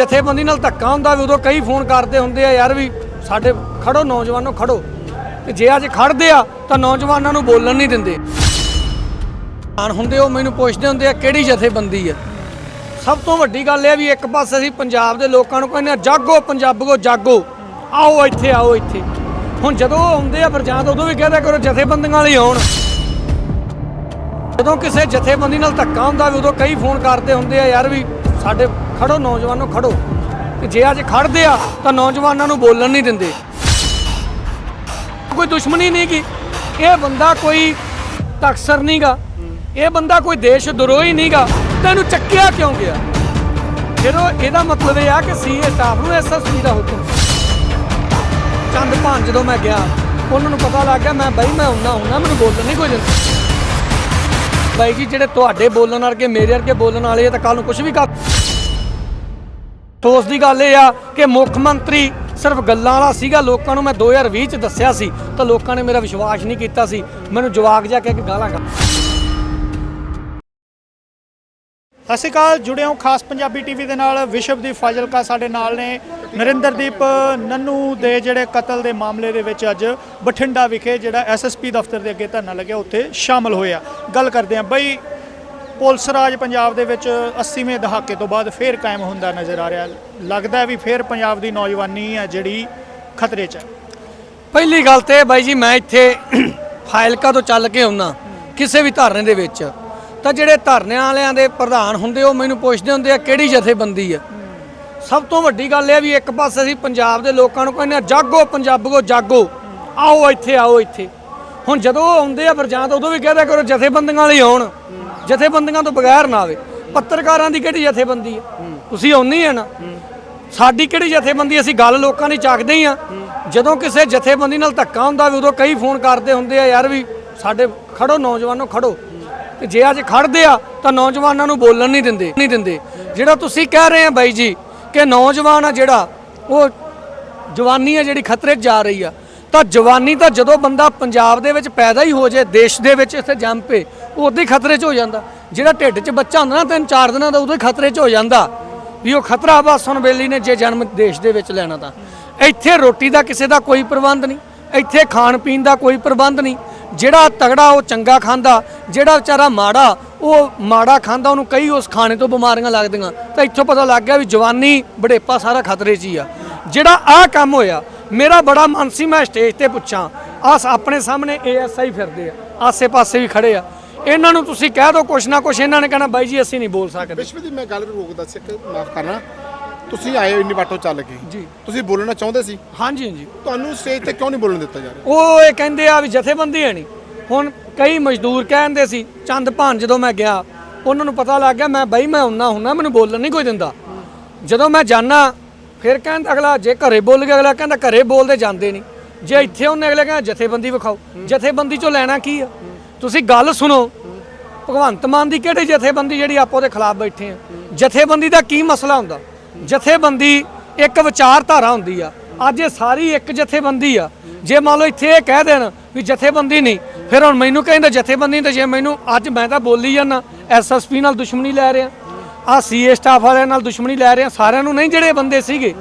ਜਥੇਬੰਦੀ ਨਾਲ ਧੱਕਾ ਹੁੰਦਾ ਵੀ ਉਦੋਂ ਕਈ ਫੋਨ ਕਰਦੇ ਹੁੰਦੇ ਆ ਯਾਰ ਵੀ ਸਾਡੇ ਖੜੋ, ਨੌਜਵਾਨੋ ਖੜੋ। ਤੇ ਜੇ ਅੱਜ ਖੜਦੇ ਆ, ਤਾਂ ਨੌਜਵਾਨਾਂ ਨੂੰ ਬੋਲਣ ਨਹੀਂ ਦਿੰਦੇ। ਆਣ ਹੁੰਦੇ ਉਹ ਮੈਨੂੰ ਪੁੱਛਦੇ ਹੁੰਦੇ ਆ, ਕਿਹੜੀ ਜਥੇਬੰਦੀ ਆ? ਸਭ ਤੋਂ ਵੱਡੀ ਗੱਲ ਇਹ ਆ ਵੀ ਇੱਕ ਪਾਸੇ ਅਸੀਂ ਪੰਜਾਬ ਦੇ ਲੋਕਾਂ ਨੂੰ ਕਹਿੰਦੇ ਆ, ਜਾਗੋ ਪੰਜਾਬੀਓ ਜਾਗੋ। ਆਓ ਇੱਥੇ ਆਓ ਇੱਥੇ। ਹੁਣ ਜਦੋਂ ਆਉਂਦੇ ਆ ਫਿਰ ਜਾਂ ਤਾਂ ਉਦੋਂ ਵੀ ਕਹਦਾ ਕਰੋ ਜਥੇਬੰਦੀਆਂ ਵਾਲੇ ਆਉਣ। ਜਦੋਂ ਕਿਸੇ ਜਥੇਬੰਦੀ ਨਾਲ ਧੱਕਾ ਹੁੰਦਾ ਵੀ ਉਦੋਂ ਕਈ ਫੋਨ ਕਰਦੇ ਹੁੰਦੇ ਆ ਯਾਰ ਵੀ ਸਾਡੇ ਖੜੋ, ਨੌਜਵਾਨੋ ਖੜੋ। ਤੇ ਜੇ ਅੱਜ ਖੜਦੇ ਆ, ਤਾਂ ਨੌਜਵਾਨਾਂ ਨੂੰ ਬੋਲਣ ਨਹੀਂ ਦਿੰਦੇ। ਕੋਈ ਦੁਸ਼ਮਣੀ ਨਹੀਂ ਗੀ। ਇਹ ਬੰਦਾ ਕੋਈ ਤਕਸਰ ਨਹੀਂਗਾ ਇਹ ਬੰਦਾ ਕੋਈ ਦੇਸ਼ ਦਰੋਹੀ ਨਹੀਂਗਾ ਤੈਨੂੰ ਚੱਕਿਆ ਕਿਉਂ ਗਿਆ? ਫਿਰ ਇਹਦਾ ਮਤਲਬ ਇਹ ਆ ਕਿ ਸੀਏ ਸਟਾਫ ਨੂੰ ਐਸਐਸਪੀ ਦਾ ਹੁਕਮ ਚੰਦ ਭਾਂ ਜਦੋਂ ਮੈਂ ਗਿਆ, ਉਹਨਾਂ ਨੂੰ ਪਤਾ ਲੱਗ ਗਿਆ, ਮੈਂ ਬਈ, ਮੈਂ ਹੁੰਨਾ ਹੁੰਨਾ ਮੈਨੂੰ ਬੋਲਣ ਨਹੀਂ ਕੋਈ ਦਿੰਦਾ। ਬਾਈ ਜੀ, ਜਿਹੜੇ ਤੁਹਾਡੇ ਬੋਲਣ ਵਰਗੇ, ਮੇਰੇ ਵਰਗੇ ਬੋਲਣ ਵਾਲੇ ਆ, ਤਾਂ ਕੱਲ ਨੂੰ ਕੁਝ ਵੀ ਕਰ ਠੋਸ ਦੀ ਗੱਲ ਇਹ ਆ ਕਿ ਮੁੱਖ ਮੰਤਰੀ ਸਿਰਫ ਗੱਲਾਂ ਵਾਲਾ ਸੀਗਾ, ਲੋਕਾਂ ਨੂੰ ਮੈਂ 2020 ਚ ਦੱਸਿਆ ਸੀ, ਤਾਂ ਲੋਕਾਂ ਨੇ ਮੇਰਾ ਵਿਸ਼ਵਾਸ ਨਹੀਂ ਕੀਤਾ ਸੀ। ਮੈਨੂੰ ਜਵਾਕ ਜਾ ਕੇ ਗਾਲਾਂ ਕੱਢ ਸਤਿ ਸ਼੍ਰੀ ਅਕਾਲ, ਜੁੜੇ ਹੋ ਖਾਸ ਪੰਜਾਬੀ ਟੀਵੀ ਦੇ ਨਾਲ ਵਿਸ਼ਵਦੀਪ ਫਾਜ਼ਿਲਕਾ। ਸਾਡੇ ਨਾਲ ਨੇ ਨਰਿੰਦਰਦੀਪ ਨੰਨੂ ਦੇ ਜਿਹੜੇ ਕਤਲ ਦੇ ਮਾਮਲੇ ਦੇ ਵਿੱਚ ਅੱਜ ਬਠਿੰਡਾ ਵਿਖੇ ਜਿਹੜਾ ਐਸਐਸਪੀ ਦਫ਼ਤਰ ਦੇ ਅੱਗੇ ਧਰਨਾ ਲੱਗਿਆ, ਉੱਥੇ ਸ਼ਾਮਲ ਹੋਇਆ ਗੱਲ ਕਰਦੇ ਹਾਂ ਬਈ ਪੁਲਿਸ ਰਾਜ ਪੰਜਾਬ ਦੇ ਵਿੱਚ 80ਵੇਂ ਦਹਾਕੇ ਤੋਂ ਬਾਅਦ ਫੇਰ ਕਾਇਮ ਹੁੰਦਾ ਨਜ਼ਰ ਆ ਰਿਹਾ। ਲੱਗਦਾ ਵੀ ਫੇਰ ਪੰਜਾਬ ਦੀ ਨੌਜਵਾਨੀ ਹੈ ਜਿਹੜੀ ਖਤਰੇ 'ਚ ਹੈ। ਪਹਿਲੀ ਗੱਲ ਤੇ ਬਾਈ ਜੀ, ਮੈਂ ਇੱਥੇ ਫਾਇਲਕਾ ਤੋਂ ਚੱਲ ਕੇ ਆਉਣਾ ਕਿਸੇ ਵੀ ਧਰਨੇ ਦੇ ਵਿੱਚ। ਤਾਂ ਜਿਹੜੇ ਧਰਨਿਆਂ ਵਾਲਿਆਂ ਦੇ ਪ੍ਰਧਾਨ ਹੁੰਦੇ, ਉਹ ਮੈਨੂੰ ਪੁੱਛਦੇ ਹੁੰਦੇ ਆ, ਕਿਹੜੀ ਜਥੇਬੰਦੀ ਆ ਸਭ ਤੋਂ ਵੱਡੀ ਗੱਲ ਇਹ ਵੀ ਇੱਕ ਪਾਸੇ ਅਸੀਂ ਪੰਜਾਬ ਦੇ ਲੋਕਾਂ ਨੂੰ ਕਹਿੰਦੇ ਆ, ਜਾਗੋ ਪੰਜਾਬੀਓ ਜਾਗੋ। ਆਓ ਇੱਥੇ ਆਓ ਇੱਥੇ। ਹੁਣ ਜਦੋਂ ਆਉਂਦੇ ਆ, ਫਿਰ ਜਾਂ ਤਾਂ ਉਦੋਂ ਵੀ ਕਹਦਾ ਕਰੋ ਜਥੇਬੰਦੀਆਂ ਵਾਲੇ ਆਉਣ। ਜਥੇਬੰਦੀਆਂ ਤੋਂ ਬਗੈਰ ਨਾ ਆਵੇ। ਪੱਤਰਕਾਰਾਂ ਦੀ ਕਿਹੜੀ ਜਥੇਬੰਦੀ ਹੈ ਤੁਸੀਂ ਆਉਣੀ ਆ ਨਾ। ਸਾਡੀ ਕਿਹੜੀ ਜਥੇਬੰਦੀ? ਅਸੀਂ ਗੱਲ ਲੋਕਾਂ ਦੀ ਚੱਕਦੇ ਹੀ ਆ। ਜਦੋਂ ਕਿਸੇ ਜਥੇਬੰਦੀ ਨਾਲ ਧੱਕਾ ਹੁੰਦਾ ਵੀ ਉਦੋਂ ਕਈ ਫੋਨ ਕਰਦੇ ਹੁੰਦੇ ਆ ਯਾਰ ਵੀ ਸਾਡੇ ਖੜੋ, ਨੌਜਵਾਨੋ ਖੜੋ। ਤੇ ਜੇ ਅੱਜ ਖੜਦੇ ਆ, ਤਾਂ ਨੌਜਵਾਨਾਂ ਨੂੰ ਬੋਲਣ ਨਹੀਂ ਦਿੰਦੇ ਨਹੀਂ ਦਿੰਦੇ। ਜਿਹੜਾ ਤੁਸੀਂ ਕਹਿ ਰਹੇ ਆ ਬਾਈ ਜੀ ਕਿ ਨੌਜਵਾਨ ਆ ਜਿਹੜਾ, ਉਹ ਜਵਾਨੀ ਆ ਜਿਹੜੀ ਖਤਰੇ 'ਚ ਜਾ ਰਹੀ ਆ। ਤਾਂ ਜਵਾਨੀ ਤਾਂ ਜਦੋਂ ਬੰਦਾ ਪੰਜਾਬ ਦੇ ਵਿੱਚ ਪੈਦਾ ਹੀ ਹੋ ਜੇ ਦੇਸ਼ ਦੇ ਵਿੱਚ ਇੱਥੇ ਜੰਮ ਪਏ ਉਹ ਉਦੋਂ ਹੀ ਖਤਰੇ 'ਚ ਹੋ ਜਾਂਦਾ। ਜਿਹੜਾ ਢਿੱਡ 'ਚ ਬੱਚਾ ਹੁੰਦਾ ਨਾ, ਤਿੰਨ ਚਾਰ ਦਿਨਾਂ ਦਾ ਉਦੋਂ ਹੀ ਖਤਰੇ 'ਚ ਹੋ ਜਾਂਦਾ। ਵੀ ਉਹ ਖਤਰਾ ਬਸ ਹੁਣ ਬੇਲੀ ਨੇ ਜੇ ਜਨਮ ਦੇਸ਼ ਦੇ ਵਿੱਚ ਲੈਣਾ ਤਾਂ। ਇੱਥੇ ਰੋਟੀ ਦਾ ਕਿਸੇ ਦਾ ਕੋਈ ਪ੍ਰਬੰਧ ਨਹੀਂ। ਇੱਥੇ ਖਾਣ ਪੀਣ ਦਾ ਕੋਈ ਪ੍ਰਬੰਧ ਨਹੀਂ। ਜਿਹੜਾ ਤਗੜਾ ਉਹ ਚੰਗਾ ਖਾਂਦਾ, ਜਿਹੜਾ ਵਿਚਾਰਾ ਮਾੜਾ, ਉਹ ਮਾੜਾ ਖਾਂਦਾ, ਉਹਨੂੰ ਕਈ ਉਸ ਖਾਣੇ ਤੋਂ ਬਿਮਾਰੀਆਂ ਲੱਗਦੀਆਂ। ਤਾਂ ਇੱਥੋਂ ਪਤਾ ਲੱਗ ਗਿਆ ਵੀ ਜਵਾਨੀ ਬੜੇਪਾ ਸਾਰਾ ਖਤਰੇ 'ਚ ਹੀ ਆ। ਜਿਹੜਾ ਆਹ ਕੰਮ ਹੋਇਆ, ਮੇਰਾ ਬੜਾ ਮਨ ਸੀ ਮੈਂ ਸਟੇਜ ਤੇ ਪੁੱਛਾਂ। ਆਸ ਆਪਣੇ ਸਾਹਮਣੇ ਏਐਸਆਈ ਫਿਰਦੇ ਆ। ਆਸੇ-ਪਾਸੇ ਵੀ ਖੜੇ ਆ। ਇਹਨਾਂ ਨੂੰ ਤੁਸੀਂ ਕਹਿ ਦਿਓ ਕੁਛ ਨਾ ਕੁਛ ਇਹਨਾਂ ਨੇ ਕਹਿਣਾ ਬਾਈ ਜੀ ਅਸੀਂ ਨਹੀਂ ਬੋਲ ਸਕਦੇ। ਵਿਸ਼ਵ ਦੀ ਮੈਂ ਗੱਲ ਰੋਕਦਾ ਸੀ ਕਿ ਮਾਫ ਕਰਨਾ। ਤੁਸੀਂ ਆਏ ਹੋ ਇੰਨੀ ਬਾਟੋ ਚੱਲ ਕੇ। ਜੀ। ਤੁਸੀਂ ਬੋਲਣਾ ਚਾਹੁੰਦੇ ਸੀ? ਹਾਂਜੀ ਹਾਂਜੀ। ਤੁਹਾਨੂੰ ਸਟੇਜ ਤੇ ਕਿਉਂ ਨਹੀਂ ਬੋਲਣ ਦਿੱਤਾ ਜਾ ਰਿਹਾ? ਉਹ ਇਹ ਕਹਿੰਦੇ ਆ ਵੀ ਜਥੇਬੰਦੀ ਹੈ ਨਹੀਂ। ਹੁਣ ਕਈ ਮਜ਼ਦੂਰ ਕਹਿੰਦੇ ਸੀ ਚੰਦ ਭਾਨ ਜਦੋਂ ਮੈਂ ਗਿਆ ਉਹਨਾਂ ਨੂੰ ਪਤਾ ਲੱਗ ਗਿਆ ਮੈਂ ਬਈ ਮੈਂ ਹੁੰਨਾ ਹੁੰਨਾ ਮੈਨੂੰ ਬੋਲਣ ਨਹੀਂ ਕੋਈ ਦਿੰਦਾ। ਜਦੋਂ ਮੈਂ ਜਾਣਾ ਫਿਰ ਕਹਿੰਦਾ ਅਗਲਾ ਜੇ ਘਰੇ ਬੋਲ ਗਿਆ ਅਗਲਾ ਕਹਿੰਦਾ ਘਰੇ ਬੋਲਦੇ ਜਾਂਦੇ ਨਹੀਂ। ਜੇ ਇੱਥੇ ਉਹਨੇ ਅਗਲੇ ਕਹਿੰਦਾ ਜਥੇਬੰਦੀ ਵਿਖਾਓ। ਜਥੇਬੰਦੀ ਚੋਂ ਲੈਣਾ ਕੀ ਆ? ਤੁਸੀਂ ਗੱਲ ਸੁਣੋ। ਭਗਵੰਤ ਮਾਨ ਦੀ ਕਿਹੜੀ ਜਥੇਬੰਦੀ ਜਿਹੜੀ ਆਪੋ ਉਹਦੇ ਖਿਲਾਫ ਬੈਠੇ ਆ? ਜਥੇਬੰਦੀ ਦਾ ਕੀ ਮਸਲਾ ਹੁੰਦਾ? ਜਥੇਬੰਦੀ ਇੱਕ ਵਿਚਾਰਧਾਰਾ ਹੁੰਦੀ ਆ। ਅੱਜ ਇਹ ਸਾਰੀ ਇੱਕ ਜਥੇਬੰਦੀ ਆ। ਜੇ ਮੰਨ ਲਓ ਇੱਥੇ ਇਹ ਕਹਿ ਦੇਣ ਵੀ ਜਥੇਬੰਦੀ ਨਹੀਂ, ਫਿਰ ਹੁਣ ਮੈਨੂੰ ਕਹਿੰਦਾ ਜਥੇਬੰਦੀ ਤੇ ਜੇ ਮੈਨੂੰ, ਅੱਜ ਮੈਂ ਤਾਂ ਬੋਲੀ ਜਾਂਦਾ ਐਸਐਸਪੀ ਨਾਲ ਦੁਸ਼ਮਣੀ ਲੈ ਰਿਹਾ। ਆ ਸੀਏ ਸਟਾਫ ਵਾਲਿਆਂ ਨਾਲ ਦੁਸ਼ਮਣੀ ਲੈ ਰਿਹਾ। ਸਾਰਿਆਂ ਨੂੰ ਨਹੀਂ ਜਿਹੜੇ ਬੰਦੇ ਸੀਗੇ,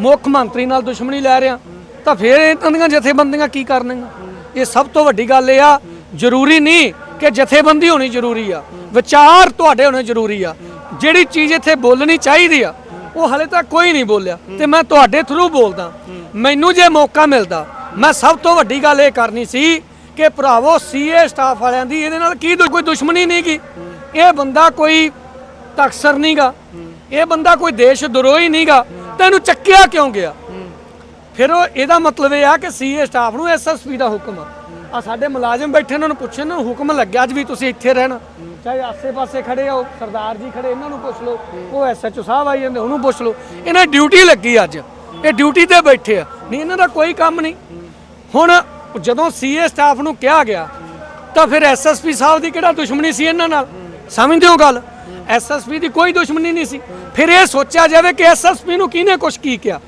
ਮੁੱਖ ਮੰਤਰੀ ਨਾਲ ਦੁਸ਼ਮਣੀ ਲੈ ਰਿਹਾ। ਤਾਂ ਫਿਰ ਇਹਨਾਂ ਦੀਆਂ ਜਥੇਬੰਦੀਆਂ ਕੀ ਕਰਨਗੀਆਂ? ਇਹ ਸਭ ਤੋਂ ਵੱਡੀ ਗੱਲ ਇਹ ਆ ਜ਼ਰੂਰੀ ਨਹੀਂ ਕਿ ਜਥੇਬੰਦੀ ਹੋਣੀ ਜ਼ਰੂਰੀ ਆ, ਵਿਚਾਰ ਤੁਹਾਡੇ ਹੋਣੇ ਜ਼ਰੂਰੀ ਆ। ਜਿਹੜੀ ਚੀਜ਼ ਇੱਥੇ ਬੋਲਣੀ ਚਾਹੀਦੀ ਆ, ਉਹ ਹਲੇ ਤੱਕ ਕੋਈ ਨਹੀਂ ਬੋਲਿਆ ਤੇ ਮੈਂ ਤੁਹਾਡੇ ਥਰੂ ਬੋਲਦਾ। ਮੈਨੂੰ ਜੇ ਮੌਕਾ ਮਿਲਦਾ, ਮੈਂ ਸਭ ਤੋਂ ਵੱਡੀ ਗੱਲ ਇਹ ਕਰਨੀ ਸੀ ਕਿ ਭਰਾਵੋ ਸੀਏ ਸਟਾਫ ਵਾਲਿਆਂ ਦੀ ਇਹਦੇ ਨਾਲ ਕੀ ਕੋਈ ਦੁਸ਼ਮਣੀ ਨਹੀਂ ਗੀ। ਇਹ ਬੰਦਾ ਕੋਈ ਤਕਸਰ ਨਹੀਂਗਾ ਇਹ ਬੰਦਾ ਕੋਈ ਦੇਸ਼ ਦਰੋਹੀ ਨਹੀਂਗਾ ਤੈਨੂੰ ਚੱਕਿਆ ਕਿਉਂ ਗਿਆ? ਫਿਰ ਉਹ ਇਹਦਾ ਮਤਲਬ ਇਹ ਆ ਕਿ ਸੀਏ ਸਟਾਫ ਨੂੰ ਐਸਐਸਪੀ ਦਾ ਹੁਕਮ ਆ। ਆ ਸਾਡੇ ਮੁਲਾਜ਼ਮ ਬੈਠੇ ਉਹਨਾਂ ਨੂੰ ਪੁੱਛਣ ਨੂੰ ਹੁਕਮ ਲੱਗਿਆ ਅੱਜ ਵੀ ਤੁਸੀਂ ਇੱਥੇ ਰਹਿਣਾ। ਚਾਹੇ ਆਸੇ-ਪਾਸੇ ਖੜੇ ਹੋ ਸਰਦਾਰ ਜੀ ਖੜੇ, ਇਹਨਾਂ ਨੂੰ ਪੁੱਛ ਲਓ। ਉਹ ਐਸਐਚਓ ਸਾਹਿਬ ਆਈ ਜਾਂਦੇ, ਉਹਨੂੰ ਪੁੱਛ ਲਓ। ਇਹਨਾਂ ਡਿਊਟੀ ਲੱਗੀ ਅੱਜ। ਇਹ ਡਿਊਟੀ ਤੇ ਬੈਠੇ ਆ। ਨਹੀਂ, ਇਹਨਾਂ ਦਾ ਕੋਈ ਕੰਮ ਨਹੀਂ। ਹੁਣ ਜਦੋਂ ਸੀਏ ਸਟਾਫ ਨੂੰ ਕਿਹਾ ਗਿਆ, ਤਾਂ ਫਿਰ ਐਸਐਸਪੀ ਸਾਹਿਬ ਦੀ ਕਿਹੜਾ ਦੁਸ਼ਮਣੀ ਸੀ ਇਹਨਾਂ ਨਾਲ? ਸਮਝਦੇ ਹੋ ਗੱਲ? ਐਸਐਸਪੀ ਦੀ ਕੋਈ ਦੁਸ਼ਮਣੀ ਨਹੀਂ ਸੀ। ਫਿਰ ਇਹ ਸੋਚਿਆ ਜਾਵੇ ਕਿ ਐਸਐਸਪੀ ਨੂੰ ਕਿਹਨੇ ਕੁਛ ਕੀ ਕਿਹਾ?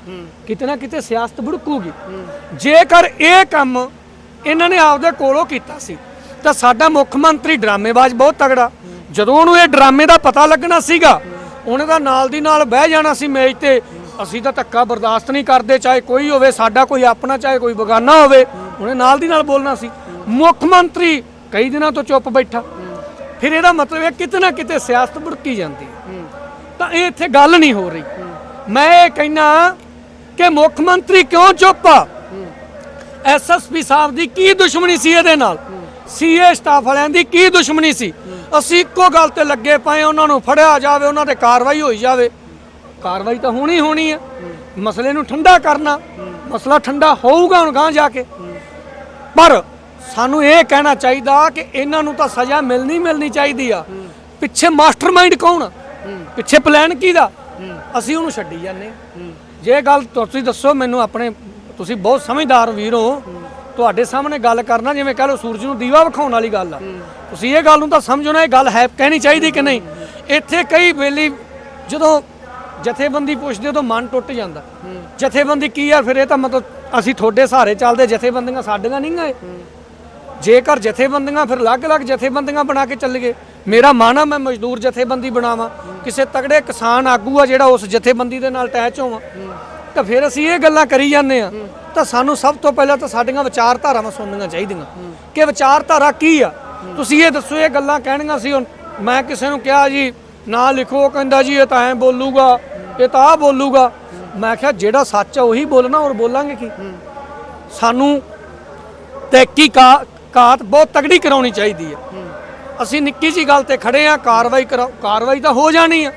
ਕਿਤੇ ਨਾ ਕਿਤੇ ਸਿਆਸਤ ਭੜਕੂਗੀ। ਜੇਕਰ ਇਹ ਕੰਮ ਇਹਨਾਂ ਨੇ ਆਪਦੇ ਕੋਲੋਂ ਕੀਤਾ ਸੀ। ਤਾਂ ਸਾਡਾ ਮੁੱਖ ਮੰਤਰੀ ਡਰਾਮੇਬਾਜ਼ ਬਹੁਤ ਤਗੜਾ। ਜਦੋਂ ਉਹਨੂੰ ਇਹ ਡਰਾਮੇ ਦਾ ਪਤਾ ਲੱਗਣਾ ਸੀਗਾ, ਉਹਨੇ ਦਾ ਨਾਲ ਦੀ ਨਾਲ ਬਹਿ ਜਾਣਾ ਸੀ ਮੈਚ ਤੇ। ਅਸੀਂ ਤਾਂ ਧੱਕਾ ਬਰਦਾਸ਼ਤ ਨਹੀਂ ਕਰਦੇ, ਚਾਹੇ ਕੋਈ ਹੋਵੇ, ਸਾਡਾ ਕੋਈ ਆਪਣਾ, ਚਾਹੇ ਕੋਈ ਬਗਾਨਾ ਹੋਵੇ, ਉਹਨੇ ਨਾਲ ਦੀ ਨਾਲ ਬੋਲਣਾ ਸੀ। ਮੁੱਖ ਮੰਤਰੀ ਕਈ ਦਿਨਾਂ ਤੋਂ ਚੁੱਪ ਬੈਠਾ। ਫਿਰ ਇਹਦਾ ਮਤਲਬ ਹੈ ਕਿਤੇ ਨਾ ਕਿਤੇ ਸਿਆਸਤ ਭੜਕੀ ਜਾਂਦੀ ਤਾਂ ਇਹ ਇੱਥੇ ਗੱਲ ਨਹੀਂ ਹੋ ਰਹੀ। ਮੈਂ ਇਹ ਕਹਿਣਾ ਕਿ ਮੁੱਖ ਮੰਤਰੀ ਕਿਉਂ ਚੁੱਪ ਆ? ਐਸਐਸਪੀ ਸਾਹਿਬ ਦੀ ਕੀ ਦੁਸ਼ਮਣੀ ਸੀ ਇਹਦੇ ਨਾਲ? ਸੀਏ ਸਟਾਫ ਵਾਲਿਆਂ ਦੀ ਕੀ ਦੁਸ਼ਮਣੀ ਸੀ? ਅਸੀਂ ਇੱਕੋ ਗੱਲ ਤੇ ਲੱਗੇ ਪਏ ਉਹਨਾਂ ਨੂੰ ਫੜਿਆ ਜਾਵੇ, ਉਹਨਾਂ ਤੇ ਕਾਰਵਾਈ ਹੋਈ ਜਾਵੇ। ਕਾਰਵਾਈ ਤਾਂ ਹੋਣੀ ਹੋਣੀ ਹੈ। ਮਸਲੇ ਨੂੰ ਠੰਡਾ ਕਰਨਾ। ਮਸਲਾ ਠੰਡਾ ਹੋਊਗਾ ਹੁਣ ਗਾਂ ਜਾ ਕੇ। ਪਰ ਸਾਨੂੰ ਇਹ ਕਹਿਣਾ ਚਾਹੀਦਾ ਕਿ ਇਹਨਾਂ ਨੂੰ ਤਾਂ ਸਜ਼ਾ ਮਿਲਣੀ ਮਿਲਣੀ ਚਾਹੀਦੀ ਆ। ਪਿੱਛੇ ਮਾਸਟਰਮਾਈਂਡ ਕੌਣ ਆ? ਪਿੱਛੇ ਪਲਾਨ ਕਿਹਦਾ? ਅਸੀਂ ਉਹਨੂੰ ਛੱਡੀ ਜਾਂਦੇ ਹਾਂ। ਜੇ ਗੱਲ ਤੁਸੀਂ ਦੱਸੋ, ਮੈਨੂੰ ਆਪਣੇ ਤੁਸੀਂ ਬਹੁਤ ਸਮਝਦਾਰ ਵੀਰ ਹੋ। ਤੁਹਾਡੇ ਸਾਹਮਣੇ ਗੱਲ ਕਰਨਾ, ਜਿਵੇਂ ਕਹ ਲਓ ਸੂਰਜ ਨੂੰ ਦੀਵਾ ਵਿਖਾਉਣ ਵਾਲੀ ਗੱਲ ਆ। ਤੁਸੀਂ ਇਹ ਗੱਲ ਨੂੰ ਤਾਂ ਸਮਝੋ ਨਾ, ਇਹ ਗੱਲ ਹੈ ਕਹਿਣੀ ਚਾਹੀਦੀ ਕਿ ਨਹੀਂ? ਇੱਥੇ ਕਈ ਵੇਲੇ ਜਦੋਂ ਜਥੇਬੰਦੀ ਪੁੱਛਦੇ ਉਦੋਂ ਮਨ ਟੁੱਟ ਜਾਂਦਾ। ਜਥੇਬੰਦੀ ਕੀ ਆ? ਫਿਰ ਇਹ ਤਾਂ ਮਤਲਬ ਅਸੀਂ ਤੁਹਾਡੇ ਸਹਾਰੇ ਚੱਲਦੇ, ਜਥੇਬੰਦੀਆਂ ਸਾਡੀਆਂ ਨਹੀਂ ਗਏ ਜੇਕਰ ਜਥੇਬੰਦੀਆਂ ਫਿਰ ਅਲੱਗ-ਅਲੱਗ ਜਥੇਬੰਦੀਆਂ ਬਣਾ ਕੇ ਚੱਲ ਗਏ। ਮੇਰਾ ਮਨ ਆ, ਮੈਂ ਮਜ਼ਦੂਰ ਜਥੇਬੰਦੀ ਬਣਾਵਾਂ। ਕਿਸੇ ਤਗੜੇ ਕਿਸਾਨ ਆਗੂ ਆ ਜਿਹੜਾ ਉਸ ਜਥੇਬੰਦੀ ਦੇ ਨਾਲ ਅਟੈਚ ਹੋਵਾਂ। ਤਾਂ ਫਿਰ ਅਸੀਂ ਇਹ ਗੱਲਾਂ ਕਰੀ ਜਾਂਦੇ ਆ ਤਾਂ ਸਾਨੂੰ ਸਭ ਤੋਂ ਪਹਿਲਾਂ ਤਾਂ ਸਾਡੀਆਂ ਵਿਚਾਰਧਾਰਾਵਾਂ ਸੁਣਨੀਆਂ ਚਾਹੀਦੀਆਂ। ਕਿ ਵਿਚਾਰਧਾਰਾ ਕੀ ਆ? ਤੁਸੀਂ ਇਹ ਦੱਸੋ, ਇਹ ਗੱਲਾਂ ਕਹਿਣੀਆਂ ਸੀ ਹੁਣ। ਮੈਂ ਕਿਸੇ ਨੂੰ ਕਿਹਾ ਜੀ, ਨਾ ਲਿਖੋ, ਉਹ ਕਹਿੰਦਾ ਜੀ, ਇਹ ਤਾਂ ਐਂ ਬੋਲੂਗਾ, ਇਹ ਤਾਂ ਆ ਬੋਲੂਗਾ। ਮੈਂ ਕਿਹਾ, ਜਿਹੜਾ ਸੱਚ ਆ ਉਹੀ ਬੋਲਣਾ ਔਰ ਬੋਲਾਂਗੇ ਕੀ? ਸਾਨੂੰ ਤਹਿਕੀਕਾਤ ਬਹੁਤ ਤਗੜੀ ਕਰਾਉਣੀ ਚਾਹੀਦੀ ਹੈ ਅਸੀਂ ਨਿੱਕੀ ਜੀ ਗੱਲ ਤੇ ਖੜੇ ਆ ਕਾਰਵਾਈ ਕਰਾਓ, ਕਾਰਵਾਈ ਤਾਂ ਹੋ ਜਾਣੀ ਆ।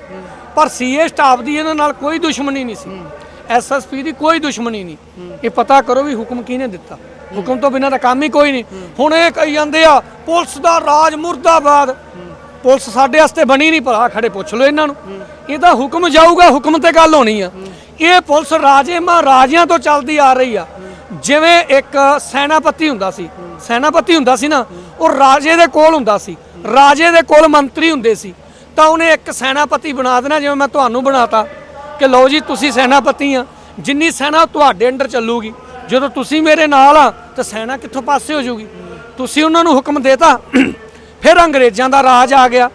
ਪਰ ਸੀਏ ਸਟਾਫ ਦੀ ਇਹਨਾਂ ਨਾਲ ਕੋਈ ਦੁਸ਼ਮਣੀ ਨਹੀਂ ਸੀ। ਐਸਐਸਪੀ ਦੀ ਕੋਈ ਦੁਸ਼ਮਣੀ ਨਹੀਂ। ਇਹ ਪਤਾ ਕਰੋ ਵੀ ਹੁਕਮ ਕਿਹਨੇ ਦਿੱਤਾ। ਹੁਕਮ ਤੋਂ ਬਿਨਾਂ ਤਾਂ ਕੰਮ ਹੀ ਕੋਈ ਨਹੀਂ। ਹੁਣ ਇਹ ਕਹੀ ਜਾਂਦੇ ਆ, ਪੁਲਿਸ ਦਾ ਰਾਜ ਮੁਰਦਾਬਾਦ। ਪੁਲਿਸ ਸਾਡੇ ਵਾਸਤੇ ਬਣੀ ਨਹੀਂ ਭਰਾ ਖੜੇ ਪੁੱਛ ਲਓ ਇਹਨਾਂ ਨੂੰ। ਇਹਦਾ ਹੁਕਮ ਜਾਊਗਾ, ਹੁਕਮ ਤੇ ਗੱਲ ਹੋਣੀ ਆ। ਇਹ ਪੁਲਿਸ ਰਾਜੇ ਮਹਾਰਾਜਿਆਂ ਤੋਂ ਚੱਲਦੀ ਆ ਰਹੀ ਆ। ਜਿਵੇਂ ਇੱਕ ਸੈਨਾਪਤੀ ਹੁੰਦਾ ਸੀ। ਸੈਨਾਪਤੀ ਹੁੰਦਾ ਸੀ ਨਾ, ਉਹ ਰਾਜੇ ਦੇ ਕੋਲ ਹੁੰਦਾ ਸੀ। ਰਾਜੇ ਦੇ ਕੋਲ ਮੰਤਰੀ ਹੁੰਦੇ ਸੀ। ਤਾਂ ਉਹਨੇ ਇੱਕ ਸੈਨਾਪਤੀ ਬਣਾ ਦੇਣਾ, ਜਿਵੇਂ ਮੈਂ ਤੁਹਾਨੂੰ ਬਣਾਤਾ। ਕਿ ਲਓ ਜੀ, ਤੁਸੀਂ ਸੈਨਾਪਤੀ ਆ। ਜਿੰਨੀ ਸੈਨਾ ਤੁਹਾਡੇ ਅੰਡਰ ਚੱਲੂਗੀ, ਜਦੋਂ ਤੁਸੀਂ ਮੇਰੇ ਨਾਲ ਆ, ਤਾਂ ਸੈਨਾ ਕਿੱਥੋਂ ਪਾਸੇ ਹੋ ਜਾਊਗੀ। ਤੁਸੀਂ ਉਹਨਾਂ ਨੂੰ ਹੁਕਮ ਦੇਤਾ, ਫਿਰ ਅੰਗਰੇਜ਼ਾਂ ਦਾ ਰਾਜ ਆ ਗਿਆ।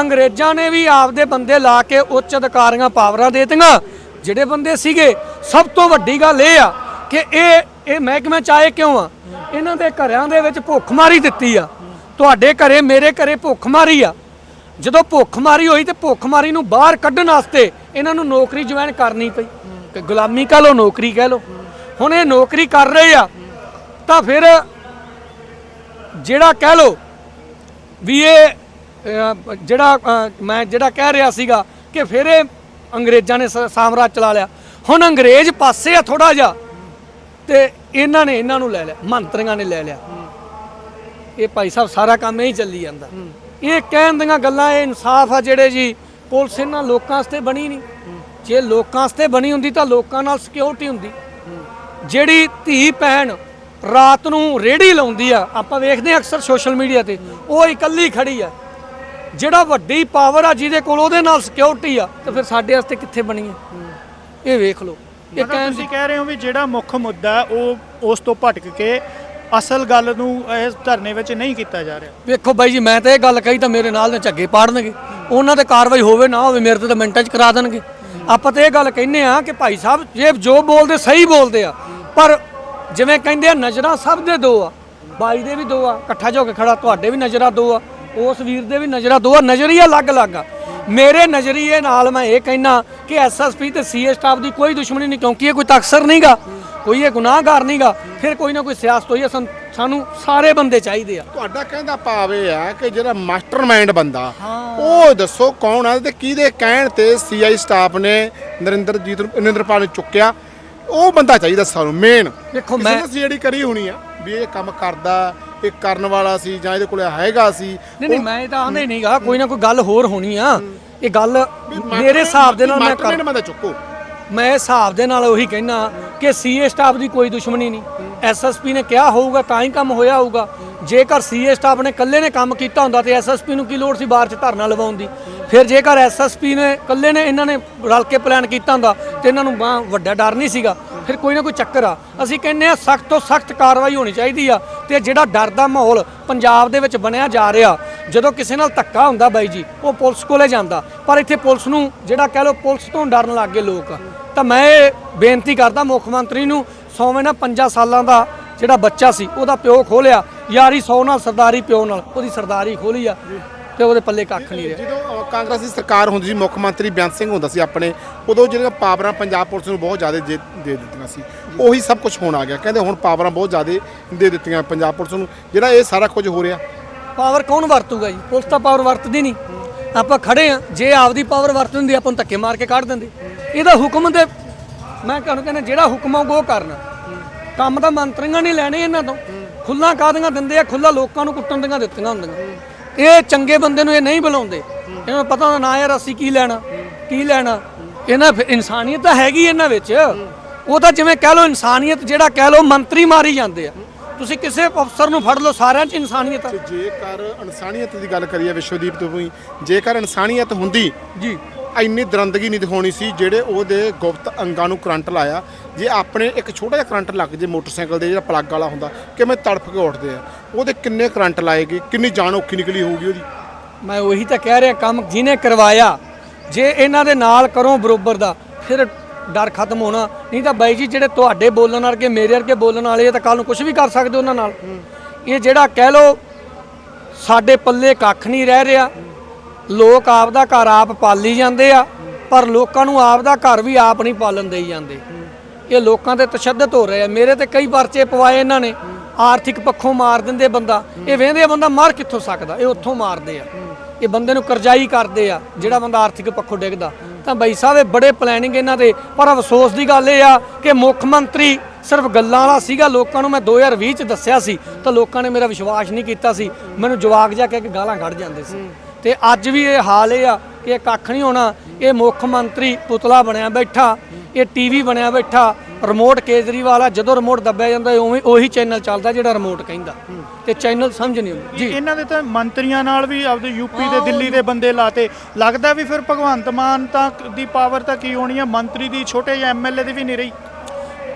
ਅੰਗਰੇਜ਼ਾਂ ਨੇ ਵੀ ਆਪਦੇ ਬੰਦੇ ਲਾ ਕੇ ਉੱਚ ਅਧਿਕਾਰੀਆਂ ਪਾਵਰਾਂ ਦੇਤੀਆਂ। ਜਿਹੜੇ ਬੰਦੇ ਸੀਗੇ, ਸਭ ਤੋਂ ਵੱਡੀ ਗੱਲ ਇਹ ਆ ਕਿ ਇਹ ਇਹ ਮਹਿਕਮੇ ਚਾਹੇ ਕਿਉਂ ਆ? ਇਹਨਾਂ ਦੇ ਘਰਾਂ ਦੇ ਵਿੱਚ ਭੁੱਖਮਾਰੀ ਦਿੱਤੀ ਆ। ਤੁਹਾਡੇ ਘਰੇ, ਮੇਰੇ ਘਰੇ ਭੁੱਖਮਾਰੀ ਆ। ਜਦੋਂ ਭੁੱਖਮਾਰੀ ਹੋਈ ਤੇ ਭੁੱਖਮਾਰੀ ਨੂੰ ਬਾਹਰ ਕੱਢਣ ਵਾਸਤੇ ਇਹਨਾਂ ਨੂੰ ਨੌਕਰੀ ਜੁਆਇਨ ਕਰਨੀ ਪਈ। ਕਿ ਗੁਲਾਮੀ ਕਹ ਲੋ ਨੌਕਰੀ ਕਹਿ ਲੋ ਹੁਣ ਇਹ ਨੌਕਰੀ ਕਰ ਰਹੇ ਆ, ਤਾਂ ਫਿਰ ਜਿਹੜਾ ਕਹਿ ਲੋ ਵੀ ਇਹ ਜਿਹੜਾ ਮੈਂ ਜਿਹੜਾ ਕਹਿ ਰਿਹਾ ਸੀਗਾ ਕਿ ਫਿਰ ਇਹ ਅੰਗਰੇਜ਼ਾਂ ਨੇ ਸਾਮਰਾਜ ਚਲਾ ਲਿਆ। ਹੁਣ ਅੰਗਰੇਜ਼ ਪਾਸੇ ਆ ਥੋੜਾ ਜਿਹਾ ਤੇ ਇਹਨਾਂ ਨੇ ਇਹਨਾਂ ਨੂੰ ਲੈ ਲਿਆ, ਮੰਤਰੀਆਂ ਨੇ ਲੈ ਲਿਆ। ਇਹ ਭਾਈ ਸਾਹਿਬ ਸਾਰਾ ਕੰਮ ਇਹੀ ਚੱਲੀ ਜਾਂਦਾ। ਇਹ ਕਹਿਣ ਦੀਆਂ ਗੱਲਾਂ ਇਹ ਇਨਸਾਫ ਆ ਜਿਹੜੇ ਜੀ ਪੁਲਿਸ ਇਹਨਾਂ ਲੋਕਾਂ ਵਾਸਤੇ ਬਣੀ ਨਹੀਂ। ਜੇ ਲੋਕਾਂ ਵਾਸਤੇ ਬਣੀ ਹੁੰਦੀ ਤਾਂ ਲੋਕਾਂ ਨਾਲ ਸਿਕਿਉਰਿਟੀ ਹੁੰਦੀ। ਜਿਹੜੀ ਧੀ ਭੈਣ ਰਾਤ ਨੂੰ ਰੇੜੀ ਲਾਉਂਦੀ ਆ ਆਪਾਂ ਵੇਖਦੇ ਆ ਅਕਸਰ ਸੋਸ਼ਲ ਮੀਡੀਆ ਤੇ ਉਹ ਇਕੱਲੀ ਖੜੀ ਆ। ਜਿਹੜਾ ਵੱਡੀ ਪਾਵਰ ਆ ਜਿਹਦੇ ਕੋਲ ਉਹਦੇ ਨਾਲ ਸਿਕਿਉਰਿਟੀ ਆ ਤੇ ਫਿਰ ਸਾਡੇ ਵਾਸਤੇ ਕਿੱਥੇ ਬਣੀ ਆ? ਇਹ ਵੇਖ ਲਓ। ਇਹ ਤੁਸੀਂ ਕਹਿ ਰਹੇ ਹੋ ਵੀ ਜਿਹੜਾ ਮੁੱਖ ਮੁੱਦਾ ਉਹ ਉਸ ਤੋਂ ਭਟਕ ਕੇ ਅਸਲ ਗੱਲ ਨੂੰ ਇਸ ਧਰਨੇ ਵਿੱਚ ਨਹੀਂ ਕੀਤਾ ਜਾ ਰਿਹਾ। ਵੇਖੋ ਬਾਈ ਜੀ, ਮੈਂ ਤਾਂ ਇਹ ਗੱਲ ਕਹੀ ਤਾਂ ਮੇਰੇ ਨਾਲ ਨੇ ਝੱਗੇ ਪਾੜਨਗੇ। ਉਹਨਾਂ ਤੇ ਕਾਰਵਾਈ ਹੋਵੇ ਨਾ ਹੋਵੇ, ਮੇਰੇ ਤੇ ਤਾਂ ਮਿੰਟਾਂ 'ਚ ਕਰਾ ਦੇਣਗੇ। ਆਪਾਂ ਤਾਂ ਇਹ ਗੱਲ ਕਹਿੰਨੇ ਆ ਕਿ ਭਾਈ ਸਾਹਿਬ, ਜੇ ਜੋ ਬੋਲਦੇ ਸਹੀ ਬੋਲਦੇ ਆ। ਪਰ ਜਿਵੇਂ ਕਹਿੰਦੇ ਆ, ਨਜ਼ਰਾਂ ਸਭ ਦੇ ਦੋ ਆ। ਬਾਈ ਦੇ ਵੀ ਦੋ ਆ, ਇਕੱਠਾ ਜੋ ਕੇ ਖੜਾ, ਤੁਹਾਡੇ ਵੀ ਨਜ਼ਰਾਂ ਦੋ ਆ। ਉਸ ਵੀਰ ਦੇ ਵੀ ਨਜ਼ਰਾਂ ਦੋ ਆ ਨਜ਼ਰੀਆ ਅਲੱਗ-ਅਲੱਗ ਆ। ਮੇਰੇ ਨਜ਼ਰੀਏ ਨਾਲ ਮੈਂ ਇਹ ਕਹਿਣਾ ਕਿ ਐਸਐਸਪੀ ਤੇ ਸੀਏ ਸਟਾਫ ਦੀ ਕੋਈ ਦੁਸ਼ਮਣੀ ਨਹੀਂ, ਕਿਉਂਕਿ ਇਹ ਕੋਈ ਤਕਸਰ ਨਹੀਂਗਾ। ਕੋਈ ਇਹ ਗੁਨਾਹਗਾਰ ਨਹੀਂਗਾ ਫਿਰ ਕੋਈ ਨਾ ਕੋਈ ਸਿਆਸਤ ਹੋਈ ਆ ਸਾਨੂੰ- ਸਾਰੇ ਬੰਦੇ ਚਾਹੀਦੇ ਆ। ਤੁਹਾਡਾ ਕਹਿੰਦਾ ਭਾਵ ਇਹ ਆ ਕਿ ਜਿਹੜਾ ਮਾਸਟਰਮਾਈਂਡ ਬੰਦਾ ਉਹ ਦੱਸੋ ਕੌਣ ਆ ਤੇ ਕਿਹਦੇ ਕਹਿਣ ਤੇ ਸੀਆਈ ਸਟਾਫ ਨੇ ਨਰਿੰਦਰਜੀਤ ਨਰਿੰਦਰਪਾਲ ਨੂੰ ਚੁੱਕਿਆ? ਉਹ ਬੰਦਾ ਚਾਹੀਦਾ ਸਾਨੂੰ ਮੇਨ ਦੇਖੋ ਮੈਂ ਜਿਹੜੀ ਕਰੀ ਹੋਣੀ ਆ ਵੀ ਇਹ ਕੰਮ ਕਰਦਾ ਇਹ ਕਰਨ ਵਾਲਾ ਸੀ ਜਾਂ ਇਹਦੇ ਕੋਲੇ ਹੈਗਾ ਸੀ। ਨਹੀਂ ਨਹੀਂ ਮੈਂ ਤਾਂ ਆਂਦੇ ਨਹੀਂਗਾ ਕੋਈ ਨਾ ਕੋਈ ਗੱਲ ਹੋਰ ਹੋਣੀ ਆ। ਇਹ ਗੱਲ ਮੇਰੇ ਹਿਸਾਬ ਦੇ ਨਾਲ ਮੈਂ ਕਰ ਮੈਂ ਹਿਸਾਬ ਦੇ ਨਾਲ ਉਹੀ ਕਹਿਣਾ ਕਿ ਸੀਏ ਸਟਾਫ ਦੀ ਕੋਈ ਦੁਸ਼ਮਣੀ ਨਹੀਂ। ਐਸਐਸਪੀ ਨੇ ਕਿਹਾ ਹੋਊਗਾ, ਤਾਂ ਹੀ ਕੰਮ ਹੋਇਆ ਹੋਊਗਾ। ਜੇਕਰ ਸੀਏ ਸਟਾਫ ਨੇ ਇਕੱਲੇ ਨੇ ਕੰਮ ਕੀਤਾ ਹੁੰਦਾ ਤੇ ਐਸਐਸਪੀ ਨੂੰ ਕੀ ਲੋੜ ਸੀ ਬਾਹਰ 'ਚ ਧਰਨਾ ਲਵਾਉਣ ਦੀ? ਫਿਰ ਜੇਕਰ ਐਸਐਸਪੀ ਨੇ ਇਕੱਲੇ ਨੇ ਇਹਨਾਂ ਨੇ ਰਲ ਕੇ ਪਲਾਨ ਕੀਤਾ ਹੁੰਦਾ ਤੇ ਇਹਨਾਂ ਨੂੰ ਬਾਂਹ ਵੱਡਾ ਡਰ ਨਹੀਂ ਸੀਗਾ, ਫਿਰ ਕੋਈ ਨਾ ਕੋਈ ਚੱਕਰ ਆ। ਅਸੀਂ ਕਹਿੰਨੇ ਆ ਸਖਤ ਤੋਂ ਸਖਤ ਕਾਰਵਾਈ ਹੋਣੀ ਚਾਹੀਦੀ ਆ ਤੇ ਜਿਹੜਾ ਡਰ ਦਾ ਮਾਹੌਲ ਪੰਜਾਬ ਦੇ ਵਿੱਚ ਬਣਿਆ ਜਾ ਰਿਹਾ ਜਦੋਂ ਕਿਸੇ ਨਾਲ ਧੱਕਾ ਹੁੰਦਾ ਬਾਈ ਜੀ, ਉਹ ਪੁਲਿਸ ਕੋਲੇ ਜਾਂਦਾ। ਪਰ ਇੱਥੇ ਪੁਲਿਸ ਨੂੰ ਜਿਹੜਾ ਕਹਿ ਲਓ ਪੁਲਿਸ ਤੋਂ ਡਰਨ ਲੱਗ ਗਏ ਲੋਕ। ਤਾਂ ਮੈਂ ਇਹ ਬੇਨਤੀ ਕਰਦਾ ਮੁੱਖ ਮੰਤਰੀ ਨੂੰ, ਸੌਵੇਂ ਨਾ 5 ਸਾਲਾਂ ਦਾ ਜਿਹੜਾ ਬੱਚਾ ਸੀ, ਉਹਦਾ ਪਿਓ ਖੋਲਿਆ। ਯਾਰੀ 100 ਨਾਲ ਸਰਦਾਰੀ ਪਿਓ ਨਾਲ, ਉਹਦੀ ਸਰਦਾਰੀ ਖੋਲੀ ਆ ਤੇ ਉਹਦੇ ਪੱਲੇ ਕੱਖ ਨਹੀਂ ਰਿਹਾ। ਜਦੋਂ ਕਾਂਗਰਸ ਦੀ ਸਰਕਾਰ ਹੁੰਦੀ ਸੀ, ਮੁੱਖ ਮੰਤਰੀ ਬੇਅੰਤ ਸਿੰਘ ਹੁੰਦਾ ਸੀ ਆਪਣੇ, ਉਦੋਂ ਜਿਹੜੀਆਂ ਪਾਵਰਾਂ ਪੰਜਾਬ ਪੁਲਿਸ ਨੂੰ ਬਹੁਤ ਜ਼ਿਆਦਾ ਦੇ ਦੇ ਦਿੱਤੀਆਂ ਸੀ, ਉਹੀ ਸਭ ਕੁਝ ਹੋਣ ਆ ਗਿਆ। ਕਹਿੰਦੇ ਹੁਣ ਪਾਵਰਾਂ ਬਹੁਤ ਜ਼ਿਆਦਾ ਦੇ ਦਿੱਤੀਆਂ ਪੰਜਾਬ ਪੁਲਿਸ ਨੂੰ। ਜਿਹੜਾ ਇਹ ਸਾਰਾ ਕੁਝ ਹੋ ਰਿਹਾ ਪਾਵਰ ਕੌਣ ਵਰਤੂਗਾ ਜੀ? ਪੁਲਿਸ ਤਾਂ ਪਾਵਰ ਵਰਤਦੀ ਨਹੀਂ। ਆਪਾਂ ਖੜੇ ਆ, ਜੇ ਆਪਦੀ ਪਾਵਰ ਵਰਤ ਹੁੰਦੀ, ਆਪਾਂ ਨੂੰ ਧੱਕੇ ਮਾਰ ਕੇ ਕੱਢ ਦਿੰਦੇ। ਇਹਦਾ ਹੁਕਮ ਦੇ ਮੈਂ ਤੁਹਾਨੂੰ ਕਹਿੰਦਾ, ਜਿਹੜਾ ਹੁਕਮ ਆਊਗਾ ਉਹ ਕਰਨਾ। ਕੰਮ ਤਾਂ ਮੰਤਰੀਆਂ ਨਹੀਂ ਲੈਣੇ ਇਹਨਾਂ ਤੋਂ। ਖੁੱਲਾ ਕਾਦੀਆਂ ਦਿੰਦੇ ਆ? ਖੁੱਲਾ ਲੋਕਾਂ ਨੂੰ ਕੁੱਟਣ ਦੀਆਂ ਦਿੱਤੀਆਂ ਹੁੰਦੀਆਂ। ਇਹ ਚੰਗੇ ਬੰਦੇ ਨੂੰ ਇਹ ਨਹੀਂ ਬੁਲਾਉਂਦੇ। ਇਹਨਾਂ ਨੂੰ ਪਤਾ ਹੁੰਦਾ, ਨਾ ਯਾਰ ਅਸੀਂ ਕੀ ਲੈਣਾ ਕੀ ਲੈਣਾ। ਇਹਨਾਂ ਫਿਰ ਇਨਸਾਨੀਅਤ ਤਾਂ ਹੈਗੀ ਇਹਨਾਂ ਵਿੱਚ। ਉਹ ਤਾਂ ਜਿਵੇਂ ਕਹਿ ਲਓ ਇਨਸਾਨੀਅਤ ਜਿਹੜਾ ਕਹਿ ਲਓ ਮੰਤਰੀ ਮਾਰੀ ਜਾਂਦੇ ਆ। ਤੁਸੀਂ ਕਿਸੇ ਅਫਸਰ ਨੂੰ ਫੜ ਲਓ ਸਾਰਿਆਂ 'ਚ ਇਨਸਾਨੀਅਤ ਆ। ਤੇ ਜੇਕਰ ਇਨਸਾਨੀਅਤ ਦੀ ਗੱਲ ਕਰੀਏ ਵਿਸ਼ਵਦੀਪ ਤੋਂ ਵੀ ਜੇਕਰ ਇਨਸਾਨੀਅਤ ਹੁੰਦੀ ਜੀ। ਇੰਨੀ ਦਰੰਦਗੀ ਨਹੀਂ ਦਿਖਾਉਣੀ ਸੀ ਜਿਹੜੇ ਉਹਦੇ ਗੁਪਤ ਅੰਗਾਂ ਨੂੰ ਕਰੰਟ ਲਾਇਆ ਜੇ ਆਪਣੇ ਇੱਕ ਛੋਟਾ ਜਿਹਾ ਕਰੰਟ ਲੱਗ ਜੇ ਮੋਟਰਸਾਈਕਲ ਦੇ ਜਿਹੜਾ ਪਲੱਗ ਵਾਲਾ ਹੁੰਦਾ ਕਿਵੇਂ ਤੜਫ ਕੇ ਉੱਠਦੇ ਆ ਉਹਦੇ ਕਿੰਨੇ ਕਰੰਟ ਲਾਏਗੇ ਕਿੰਨੀ ਜਾਨ ਔਖੀ ਨਿਕਲੀ ਹੋਊਗੀ ਉਹਦੀ? ਮੈਂ ਉਹੀ ਤਾਂ ਕਹਿ ਰਿਹਾ ਕੰਮ ਜਿਹਨੇ ਕਰਵਾਇਆ ਜੇ ਇਹਨਾਂ ਦੇ ਨਾਲ ਕਰੋ ਬਰੋਬਰ ਦਾ ਫਿਰ ਡਰ ਖਤਮ ਹੋਣਾ। ਨਹੀਂ ਤਾਂ ਬਾਈ ਜੀ, ਜਿਹੜੇ ਤੁਹਾਡੇ ਬੋਲਣ ਵਰਗੇ, ਮੇਰੇ ਵਰਗੇ ਬੋਲਣ ਵਾਲੇ ਆ ਤਾਂ ਕੱਲ ਨੂੰ ਕੁਝ ਵੀ ਕਰ ਸਕਦੇ ਉਹਨਾਂ ਨਾਲ। ਇਹ ਜਿਹੜਾ ਕਹਿ ਲੋ ਸਾਡੇ ਪੱਲੇ ਕੱਖ ਨਹੀਂ ਰਹਿ ਰਿਹਾ। ਲੋਕ ਆਪਦਾ ਘਰ ਆਪ ਪਾਲੀ ਜਾਂਦੇ ਆ, ਪਰ ਲੋਕਾਂ ਨੂੰ ਆਪਦਾ ਘਰ ਵੀ ਆਪ ਨਹੀਂ ਪਾਲਣ ਦੇਈ ਜਾਂਦੇ। ਇਹ ਲੋਕਾਂ ਤੇ ਤਸ਼ੱਦਦ ਹੋ ਰਿਹਾ। ਮੇਰੇ ਤੇ ਕਈ ਪਰਚੇ ਪਵਾਏ ਇਹਨਾਂ ਨੇ। ਆਰਥਿਕ ਪੱਖੋਂ ਮਾਰ ਦਿੰਦੇ ਬੰਦਾ। ਇਹ ਵੇਂਦੇ ਆ ਬੰਦਾ ਮਾਰ ਕਿੱਥੋਂ ਸਕਦਾ? ਇਹ ਉੱਥੋਂ ਮਾਰਦੇ ਆ। ਇਹ ਬੰਦੇ ਨੂੰ ਕਰਜ਼ਾਈ ਕਰਦੇ ਆ, ਜਿਹੜਾ ਬੰਦਾ ਆਰਥਿਕ ਪੱਖੋਂ ਡਿੱਗਦਾ। ਤਾਂ ਬਈ ਸਾਹਿਬ ਇਹ ਬੜੇ ਪਲੈਨਿੰਗ ਇਹਨਾਂ ਦੇ। ਪਰ ਅਫਸੋਸ ਦੀ ਗੱਲ ਇਹ ਆ ਕਿ ਮੁੱਖ ਮੰਤਰੀ ਸਿਰਫ ਗੱਲਾਂ ਵਾਲਾ ਸੀਗਾ। ਲੋਕਾਂ ਨੂੰ ਮੈਂ 2020 ਚ ਦੱਸਿਆ ਸੀ ਤਾਂ ਲੋਕਾਂ ਨੇ ਮੇਰਾ ਵਿਸ਼ਵਾਸ ਨਹੀਂ ਕੀਤਾ ਸੀ। ਮੈਨੂੰ ਜਵਾਕ ਜਾ ਕੇ ਗਾਲਾਂ ਕੱਢ ਜਾਂਦੇ ਸੀ। ਤੇ ਅੱਜ ਵੀ ਇਹ ਹਾਲ ਇਹ ਆ ਕਿ ਇਹ ਕੱਖ ਨਹੀਂ ਹੋਣਾ। ਇਹ ਮੁੱਖ ਮੰਤਰੀ ਪੁਤਲਾ ਬਣਿਆ ਬੈਠਾ। ਇਹ ਟੀਵੀ ਬਣਿਆ ਬੈਠਾ। ਰਿਮੋਟ ਕੇਜਰੀਵਾਲ ਆ ਜਦੋਂ ਰਿਮੋਟ ਦੱਬਿਆ ਜਾਂਦਾ ਉਵੇਂ ਉਹੀ ਚੈਨਲ ਚੱਲਦਾ ਜਿਹੜਾ ਰਿਮੋਟ ਕਹਿੰਦਾ। ਤੇ ਚੈਨਲ ਸਮਝ ਨਹੀਂ ਆਉਂਦੀ। ਜੀ। ਇਹਨਾਂ ਦੇ ਤਾਂ ਮੰਤਰੀਆਂ ਨਾਲ ਵੀ ਆਪਦੇ ਯੂਪੀ ਦੇ ਦਿੱਲੀ ਦੇ ਬੰਦੇ ਲਾਤੇ। ਲੱਗਦਾ ਵੀ ਫਿਰ ਭਗਵੰਤ ਮਾਨ ਤਾਂ ਦੀ ਪਾਵਰ ਤਾਂ ਕੀ ਹੋਣੀ ਆ? ਮੰਤਰੀ ਦੀ ਛੋਟੇ ਜਿਹੇ ਐਮਐਲਏ ਦੀ ਵੀ ਨਹੀਂ ਰਹੀ।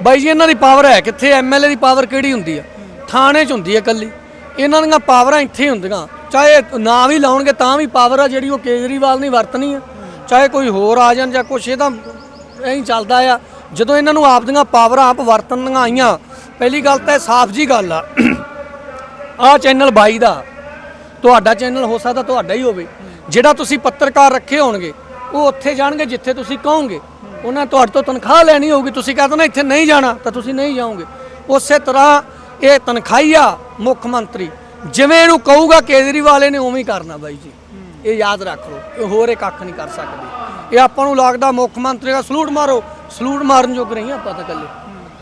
ਬਾਈ ਜੀ ਇਹਨਾਂ ਦੀ ਪਾਵਰ ਹੈ ਕਿੱਥੇ? ਐਮਐਲਏ ਦੀ ਪਾਵਰ ਕਿਹੜੀ ਹੁੰਦੀ ਆ? ਥਾਣੇ 'ਚ ਹੁੰਦੀ ਹੈ ਕੱਲੀ ਇਹਨਾਂ ਦੀਆਂ ਪਾਵਰਾਂ ਇੱਥੇ ਹੀ ਹੁੰਦੀਆਂ। ਚਾਹੇ ਨਾ ਵੀ ਲਾਉਣਗੇ ਤਾਂ ਵੀ ਪਾਵਰ ਆ ਜਿਹੜੀ ਉਹ ਕੇਜਰੀਵਾਲ ਨਹੀਂ ਵਰਤਣੀ ਆ। ਚਾਹੇ ਕੋਈ ਹੋਰ ਆ ਜਾਣ ਜਾਂ ਕੁਛ ਇਹ ਤਾਂ ਐਂ ਚੱਲਦਾ ਆ। ਜਦੋਂ ਇਹਨਾਂ ਨੂੰ ਆਪ ਦੀਆਂ ਪਾਵਰਾਂ ਆਪ ਵਰਤਣੀਆਂ ਆਈਆਂ, ਪਹਿਲੀ ਗੱਲ ਤਾਂ ਇਹ ਸਾਫ਼ ਜੀ ਗੱਲ ਆ। ਆਹ ਚੈਨਲ 22 ਦਾ, ਤੁਹਾਡਾ ਚੈਨਲ ਹੋ ਸਕਦਾ ਤੁਹਾਡਾ ਹੀ ਹੋਵੇ। ਜਿਹੜਾ ਤੁਸੀਂ ਪੱਤਰਕਾਰ ਰੱਖੇ ਹੋਣਗੇ, ਉਹ ਉੱਥੇ ਜਾਣਗੇ ਜਿੱਥੇ ਤੁਸੀਂ ਕਹੋਗੇ। ਉਹਨਾਂ ਤੁਹਾਡੇ ਤੋਂ ਤਨਖਾਹ ਲੈਣੀ ਹੋਊਗੀ, ਤੁਸੀਂ ਕਹਿੰਦੇ ਨਾ ਇੱਥੇ ਨਹੀਂ ਜਾਣਾ, ਤਾਂ ਤੁਸੀਂ ਨਹੀਂ ਜਾਓਗੇ। ਉਸੇ ਤਰ੍ਹਾਂ ਇਹ ਤਨਖਾਹੀਆ ਮੁੱਖ ਮੰਤਰੀ। ਜਿਵੇਂ ਇਹਨੂੰ ਕਹੂਗਾ, ਕੇਜਰੀਵਾਲ ਨੇ ਉਵੇਂ ਹੀ ਕਰਨਾ ਬਾਈ ਜੀ। ਇਹ ਯਾਦ ਰੱਖ ਲਓ, ਇਹ ਹੋਰ ਇਹ ਕੱਖ ਨਹੀਂ ਕਰ ਸਕਦੇ। ਇਹ ਆਪਾਂ ਨੂੰ ਲੱਗਦਾ ਮੁੱਖ ਮੰਤਰੀ ਦਾ ਸਲੂਟ ਮਾਰੋ ਸਲੂਟ ਮਾਰਨ ਜੋਗ ਨਹੀਂ ਆਪਾਂ ਤਾਂ ਇਕੱਲੇ।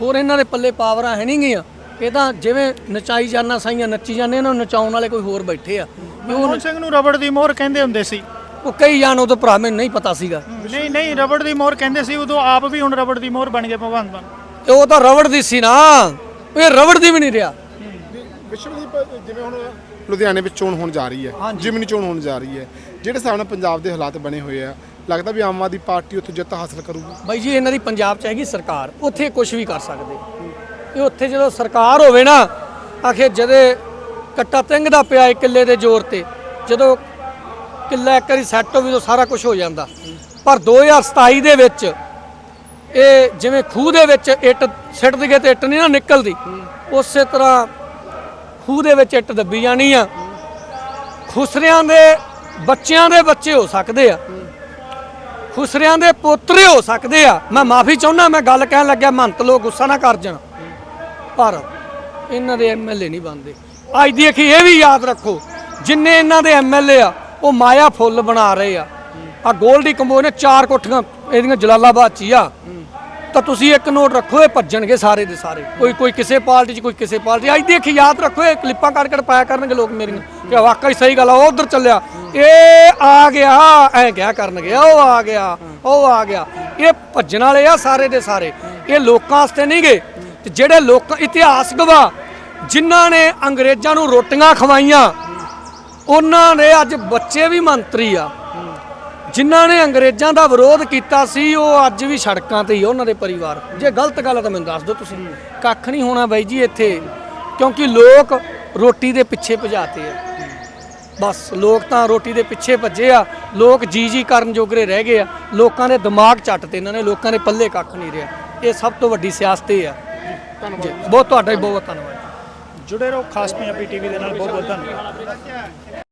ਹੋਰ ਇਹਨਾਂ ਦੇ ਪੱਲੇ ਪਾਵਰਾਂ ਹੈ ਨਹੀਂ ਗੀਆਂ ਇਹ ਤਾਂ ਜਿਵੇਂ ਨਚਾਈ ਜਾਣਾ ਸਾਈਆਂ ਨੱਚੀ ਜਾਂਦੇ ਇਹਨਾਂ ਨੂੰ ਨਚਾਉਣ ਵਾਲੇ ਕੋਈ ਹੋਰ ਬੈਠੇ ਆ। ਮਨਮੋਹਨ ਸਿੰਘ ਨੂੰ ਰਬੜ ਦੀ ਮੋਹਰ ਕਹਿੰਦੇ ਹੁੰਦੇ ਸੀ। ਉਹ ਕਈ ਜਾਣ ਉਹ ਤਾਂ ਭਰਾ ਮੈਨੂੰ ਨਹੀਂ ਪਤਾ ਸੀਗਾ। ਨਹੀਂ ਨਹੀਂ ਰਬੜ ਦੀ ਮੋਹਰ ਕਹਿੰਦੇ ਸੀ ਉਦੋਂ ਆਪ ਵੀ ਹੁਣ ਰਬੜ ਦੀ ਮੋਹਰ ਬਣ ਗਏ ਭਗਵੰਤ ਮਾਨ। ਤੇ ਉਹ ਤਾਂ ਰਵੜ ਦੀ ਸੀ ਨਾ। ਇਹ ਰਵੜ ਦੀ ਵੀ ਨਹੀਂ ਰਿਹਾ। ਵਿਸ਼ਵਦੀਪ ਜਿਵੇਂ ਹੁਣ ਲੁਧਿਆਣੇ ਵਿੱਚ ਚੋਣ ਹੋਣ ਜਾ ਰਹੀ ਹੈ ਜਿਮਨੀ ਚੋਣ ਹੋਣ ਜਾ ਰਹੀ ਹੈ ਜਿਹੜੇ ਹਿਸਾਬ ਨਾਲ ਪੰਜਾਬ ਦੇ ਹਾਲਾਤ ਬਣੇ ਹੋਏ ਆ ਲੱਗਦਾ ਵੀ ਆਮ ਆਦਮੀ ਪਾਰਟੀ ਉੱਥੇ ਜਿੱਤ ਹਾਸਲ ਕਰੂਗੀ। ਬਾਈ ਜੀ, ਇਹਨਾਂ ਦੀ ਪੰਜਾਬ 'ਚ ਹੈਗੀ ਸਰਕਾਰ, ਉੱਥੇ ਕੁਝ ਵੀ ਕਰ ਸਕਦੇ। ਇਹ ਉੱਥੇ ਜਦੋਂ ਸਰਕਾਰ ਹੋਵੇ ਨਾ, ਆਖੇ ਜਦੇ ਕੱਟਾ ਤਿੰਗਦਾ ਪਿਆ ਇੱਕ ਕਿੱਲੇ ਦੇ ਜ਼ੋਰ ਤੇ, ਜਦੋਂ ਕਿੱਲਾ ਇੱਕ ਵਾਰੀ ਸੈੱਟ ਹੋਵੇ ਤਾਂ ਸਾਰਾ ਕੁਝ ਹੋ ਜਾਂਦਾ। ਪਰ 2027 ਦੇ ਵਿੱਚ ਇਹ ਜਿਵੇਂ ਖੂਹ ਦੇ ਵਿੱਚ ਇੱਟ ਸਿੱਟ ਦਈਏ ਤੇ ਇੱਟ ਨਹੀਂ ਨਾ ਨਿਕਲਦੀ, ਉਸੇ ਤਰ੍ਹਾਂ ਖੂਹ ਦੇ ਵਿੱਚ ਇੱਟ ਦੱਬੀ ਜਾਣੀ ਆ। ਖੁਸਰਿਆਂ ਦੇ ਬੱਚਿਆਂ ਦੇ ਬੱਚੇ ਹੋ ਸਕਦੇ ਆ। ਖੁਸਰਿਆਂ ਦੇ ਪੋਤਰੇ ਹੋ ਸਕਦੇ ਆ। ਮੈਂ ਮਾਫੀ ਚਾਹੁੰਦਾ, ਮੈਂ ਗੱਲ ਕਹਿਣ ਲੱਗਿਆ, ਮੰਤ ਲੋਕ ਗੁੱਸਾ ਨਾ ਕਰ ਜਾਣ। ਪਰ ਇਹਨਾਂ ਦੇ ਐਮਐਲਏ ਨਹੀਂ ਬਣਦੇ। ਅੱਜ ਦੀ ਅਖੀ ਇਹ ਵੀ ਯਾਦ ਰੱਖੋ, ਜਿੰਨੇ ਇਹਨਾਂ ਦੇ ਐਮਐਲਏ ਆ, ਉਹ ਮਾਇਆ ਫੁੱਲ ਬਣਾ ਰਹੇ ਆ। ਆ ਗੋਲਡੀ ਕੰਬੋਜ਼ ਨੇ ਚਾਰ ਕੋਠੀਆਂ, ਇਹਦੀਆਂ ਜਲਾਲਾਬਾਦ ਚ ਹੀ ਆ। ਤਾਂ ਤੁਸੀਂ ਇੱਕ ਨੋਟ ਰੱਖੋ, ਇਹ ਭੱਜਣਗੇ ਸਾਰੇ ਦੇ ਸਾਰੇ। ਕੋਈ ਕੋਈ ਕਿਸੇ ਪਾਰਟੀ 'ਚ, ਕੋਈ ਕਿਸੇ ਪਾਰਟੀ ਅੱਜ ਦੀ ਅਖੀ ਯਾਦ ਰੱਖੋ, ਇਹ ਕਲਿੱਪਾਂ ਕੱਢ ਕੱਢ ਪਾਇਆ ਕਰਨਗੇ ਲੋਕ ਮੇਰੀਆਂ। ਕਿ ਵਾਕਈ ਸਹੀ ਗੱਲ ਆ, ਉਹ ਉਧਰ ਚੱਲਿਆ। ਇਹ ਆ ਗਿਆ, ਐ ਕਿਹਾ ਕਰਨਗੇ? ਉਹ ਆ ਗਿਆ, ਉਹ ਆ ਗਿਆ। ਇਹ ਭੱਜਣ ਵਾਲੇ ਆ ਸਾਰੇ ਦੇ ਸਾਰੇ। ਇਹ ਲੋਕਾਂ ਵਾਸਤੇ ਨਹੀਂ ਗਏ। ਤੇ ਜਿਹੜੇ ਲੋਕ ਇਤਿਹਾਸ ਗਵਾ ਜਿਨ੍ਹਾਂ ਨੇ ਅੰਗਰੇਜ਼ਾਂ ਨੂੰ ਰੋਟੀਆਂ ਖਵਾਈਆਂ, ਉਹਨਾਂ ਦੇ ਅੱਜ ਬੱਚੇ ਵੀ ਮੰਤਰੀ ਆ। ਜਿਨ੍ਹਾਂ ਨੇ ਅੰਗਰੇਜ਼ਾਂ ਦਾ ਵਿਰੋਧ ਕੀਤਾ ਸੀ, ਉਹ ਅੱਜ ਵੀ ਸੜਕਾਂ ਤੇ ਹੀ ਆ ਉਹਨਾਂ ਦੇ ਪਰਿਵਾਰ। ਜੇ ਗਲਤ ਗੱਲ ਆ ਤਾਂ ਮੈਨੂੰ ਦੱਸ ਦਿਓ ਤੁਸੀਂ। ਕੱਖ ਨਹੀਂ ਹੋਣਾ ਬਾਈ ਜੀ ਇੱਥੇ, ਕਿਉਂਕਿ ਲੋਕ ਰੋਟੀ ਦੇ ਪਿੱਛੇ ਭਜਾਤੇ ਆ। ਬਸ, ਲੋਕ ਤਾਂ ਰੋਟੀ ਦੇ ਪਿੱਛੇ ਭੱਜੇ ਆ। ਲੋਕ ਜੀ ਜੀ ਕਰਨ ਜੋਗਰੇ ਰਹਿ ਗਏ ਆ। ਲੋਕਾਂ ਦੇ ਦਿਮਾਗ ਚੱਟ ਤੇ ਇਹਨਾਂ ਨੇ, ਲੋਕਾਂ ਦੇ ਪੱਲੇ ਕੱਖ ਨਹੀਂ ਰਿਹਾ। ਇਹ ਸਭ ਤੋਂ ਵੱਡੀ ਸਿਆਸਤ ਇਹ ਆ। ਜੀ, ਬਹੁਤ ਤੁਹਾਡਾ ਹੀ ਬਹੁਤ ਬਹੁਤ ਧੰਨਵਾਦ। ਜੁੜੇ ਰਹੋ ਖਾਸ ਪੰਜਾਬੀ ਟੀਵੀ ਦੇ ਨਾਲ, ਬਹੁਤ ਬਹੁਤ ਧੰਨਵਾਦ।